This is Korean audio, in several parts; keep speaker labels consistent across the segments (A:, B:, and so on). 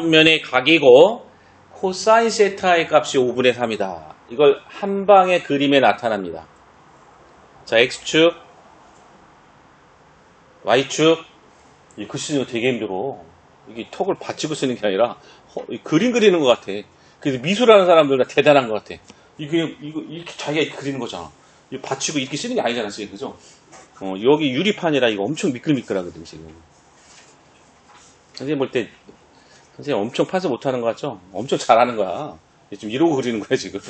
A: 분면의 각이고 코사인 세타의 값이 5분의 3이다. 이걸 한 방의 그림에 나타납니다. 자, x축, y축. 이글 쓰는 거 되게 힘들어. 이게 턱을 받치고 쓰는 게 아니라 허- 이 그림 그리는 것 같아. 그래서 미술하는 사람들 다 대단한 것 같아. 이게 이거 이렇게 자기가 그리는 거잖아. 이거 받치고 이렇게 쓰는 게 아니잖아, 지금 그죠? 어, 여기 유리판이라 이거 엄청 미끌미끌하거든 지금. 선생님 볼때 선생님 엄청 판서 못하는 거 같죠? 엄청 잘하는 거야. 지금 이러고 그리는 거야 지금.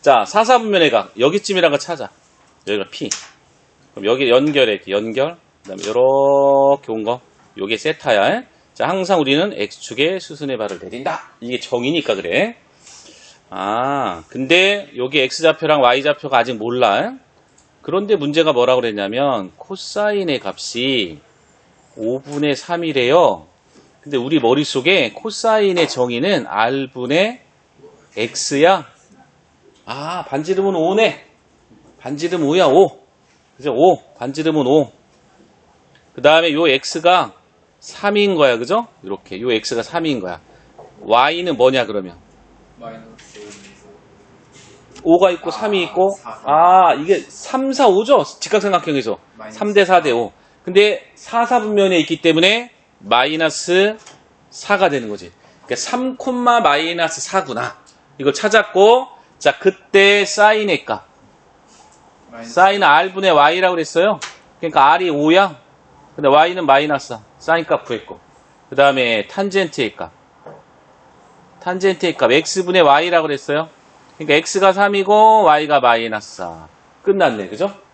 A: 자, 사사분면의 각 여기쯤이란 거 찾아. 여기가 P. 그럼 여기 연결해 연결. 그다음에 이렇게 온 거. 요게 세타야. 자, 항상 우리는 x축에 수순의 발을 내린다. 이게 정이니까 그래. 아, 근데 여기 x좌표랑 y좌표가 아직 몰라. 그런데 문제가 뭐라고 그랬냐면 코사인의 값이 5분의 3이래요. 근데 우리 머릿속에 코사인의 정의는 r분의 x야. 아, 반지름은 5네. 반지름 5야, 5. 그죠? 5. 반지름은 5. 그 다음에 요 x가 3인 거야, 그죠? 이렇게. 요 x가 3인 거야. y는 뭐냐, 그러면?
B: 마이너스
A: 5가 있고 3이 있고
B: 사, 사.
A: 아 이게 3, 4, 5죠 직각삼각형에서
B: 마이너스
A: 3대 4대 5 근데 4, 4분면에 있기 때문에 마이너스 4가 되는 거지. 그러니까 3, 마이너스 4구나. 이걸 찾았고 자 그때 사인의 값. 사인 r분의 y라고 그랬어요. 그러니까 r이 5야. 근데 y는 마이너스 4 사인 값 구했고. 그 다음에 탄젠트의 값. 탄젠트의 값 x분의 y라고 그랬어요. 그러니까 x가 3이고 y가 마이너스 4 끝났네. 그죠?